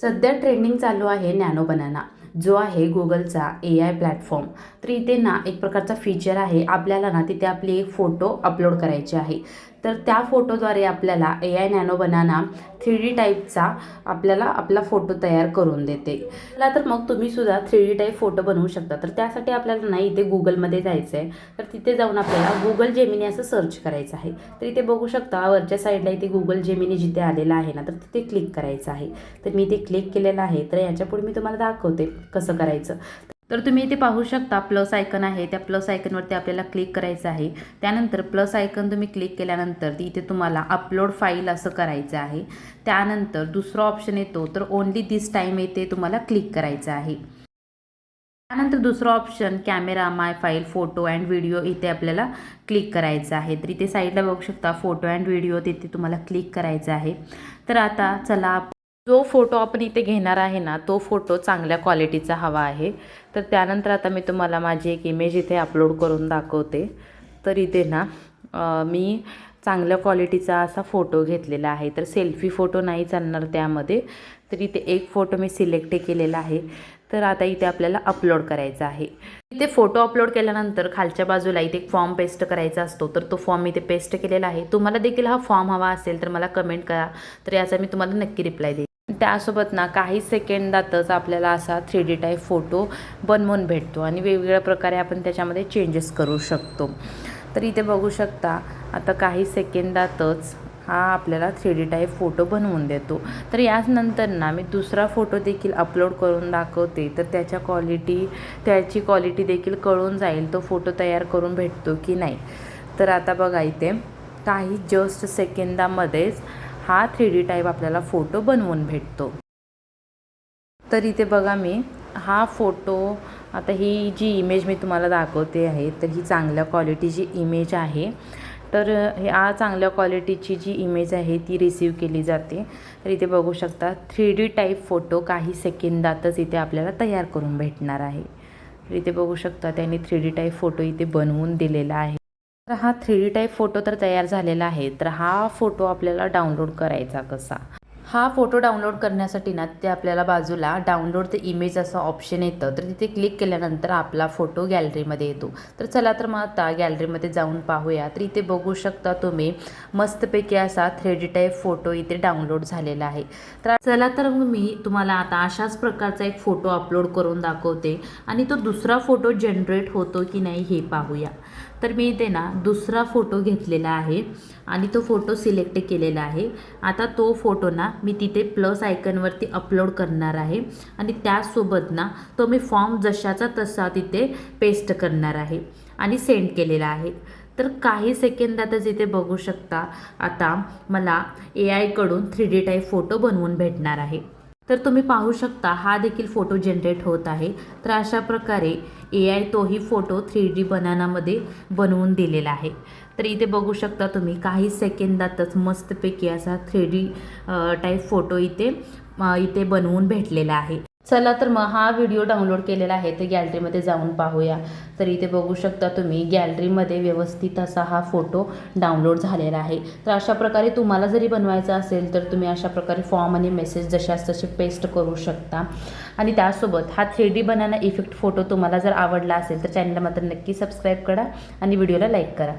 सध्या ट्रेंडिंग चालू आहे नॅनो बनाना जो आहे गुगलचा ए आय प्लॅटफॉर्म तर इथे ना एक प्रकारचा फीचर आहे आपल्याला ना तिथे आपली एक फोटो अपलोड करायची आहे. तर त्या फोटोद्वारे आपल्याला A I nano banana three D टाईपचा आपल्याला आपला फोटो तयार करून देते. चला तर मग तुम्ही सुद्धा थ्री डी टाईप फोटो बनवू शकता. तर त्यासाठी आपल्याला नाही इथे गुगलमध्ये जायचं आहे. तर तिथे जाऊन आपल्याला गुगल जेमिनी असं सर्च करायचं आहे. तर इथे बघू शकता वरच्या साईडला इथे गुगल जेमिनी जिथे आलेलं आहे ना तर तिथे क्लिक करायचं आहे. तर मी इथे क्लिक केलेलं आहे. तर याच्यापुढे मी तुम्हाला दाखवते कसं करायचं. तर तुम्ही इथे पाहू शकता प्लस आयकन आहे. त्या प्लस आयकनवरती आपल्याला क्लिक करायचं आहे. त्यानंतर प्लस आयकन तुम्ही क्लिक केल्यानंतर इथे तुम्हाला अपलोड फाईल असं करायचं आहे. त्यानंतर दुसरा ऑप्शन येतो तर ओन्ली दिस टाईम येते तुम्हाला क्लिक करायचं आहे. त्यानंतर दुसरं option camera my file photo and video इथे आपल्याला क्लिक करायचं आहे. तर इथे साईडला बघू शकता फोटो अँड व्हिडिओ तिथे तुम्हाला क्लिक करायचं आहे. तर आता चला जो फोटो आपण इथे घेणार आहे ना तो फोटो चांगल्या क्वालिटीचा हवा आहे. तर त्यानंतर आता मी तुम्हाला माझी एक इमेज इथे अपलोड करून दाखवते. तर इथे ना मी चांगल्या क्वालिटीचा असा फोटो घेतलेला आहे. तर सेल्फी फोटो नाही चालणार त्यामध्ये. तर इथे एक फोटो मी सिलेक्ट केलेला आहे. तर आता इथे आपल्याला अपलोड करायचा आहे. इथे फोटो अपलोड केल्यानंतर खालच्या बाजूला इथे एक फॉर्म पेस्ट करायचा असतो. तर तो फॉर्म इथे पेस्ट केलेला आहे. तुम्हाला देखील हा फॉर्म हवा असेल तर मला कमेंट करा. तर याचा मी तुम्हाला नक्की रिप्लाय देईन. त्यासोबत ना काही सेकंदातच आपल्याला असा थ्री डी टाईप फोटो बनवून भेटतो आणि वेगवेगळ्या प्रकारे आपण त्याच्यामध्ये चेंजेस करू शकतो. तर इथे बघू शकता आता काही सेकंदातच हा आपल्याला थ्री डी टाईप फोटो बनवून देतो. तर याच नंतर ना मी दुसरा फोटो देखील अपलोड करून दाखवते. तर त्याच्या क्वालिटी त्याची क्वालिटी देखील कळून जाईल तो फोटो तयार करून भेटतो की नाही. तर आता बघा इथे काही जस्ट सेकंदामध्येच हा थ्री डी टाईप आपल्याला फोटो बनवून भेटतो. तर इथे बघा मी हा फोटो आता ही जी इमेज मी तुम्हाला दाखवते आहे तर ही चांगल्या क्वालिटीची इमेज आहे. तर ह्या चांगल्या क्वालिटीची जी इमेज आहे ती रिसीव केली जाते. तर इथे बघू शकता थ्री डी टाईप फोटो काही सेकंदातच इथे आपल्याला तयार करून भेटणार आहे. तर इथे बघू शकता त्यांनी थ्री डी टाईप फोटो इथे बनवून दिलेला आहे. तर हा थ्री डी टाईप फोटो तर तयार झालेला आहे. तर हा फोटो आपल्याला डाउनलोड करायचा कसा? हा फोटो डाउनलोड करण्यासाठी ना ते आपल्याला बाजूला डाउनलोड द इमेज असं ऑप्शन येतं. तर तिथे क्लिक केल्यानंतर आपला फोटो गॅलरीमध्ये येतो. तर चला तर मग आता गॅलरीमध्ये जाऊन पाहूया. तर इथे बघू शकता तुम्ही मस्तपैकी असा थ्रेडी टाईप फोटो इथे डाउनलोड झालेला आहे. तर चला तर मग मी तुम्हाला आता अशाच प्रकारचा एक फोटो अपलोड करून दाखवते. आणि तो दुसरा फोटो जनरेट होतो की नाही हे पाहूया. तर मी इथे ना दुसरा फोटो घेतलेला आहे आणि तो फोटो सिलेक्ट केलेला आहे. आता तो फोटो ना मी तिथे प्लस आयकनवरती अपलोड करणार आहे आणि त्यासोबत ना तो मी फॉर्म जशाचा तसा तिथे पेस्ट करणार आहे आणि सेंड केलेला आहे. तर काही सेकंदातच इथे बघू शकता आता मला ए आयकडून थ्री डी टाईप फोटो बनवून भेटणार आहे. तर तुम्ही पाहू शकता हा देखील फोटो जनरेट होत आहे. तर अशा प्रकारे ए आय तोही फोटो थ्री डी बनानामध्ये बनवून दिलेला आहे. तर इथे बघू शकता तुम्ही काही सेकंदातच मस्तपैकी असा थ्री डी टाईप फोटो इथे इथे बनवून भेटलेला आहे. चला तर मग हा व्हिडिओ डाउनलोड केलेला आहे तर गॅलरीमध्ये जाऊन पाहूया. तर इथे बघू शकता तुम्ही गॅलरीमध्ये व्यवस्थित असा हा फोटो डाउनलोड झालेला आहे. तर अशा प्रकारे तुम्हाला जरी बनवायचा असेल तर तुम्ही अशा प्रकारे फॉर्म आणि मेसेज जशाच तसे पेस्ट करू शकता. आणि त्यासोबत हा three D banana effect photo तुम्हाला जर आवडला असेल तर चॅनलला मात्र नक्की सबस्क्राईब करा आणि व्हिडिओला लाईक करा.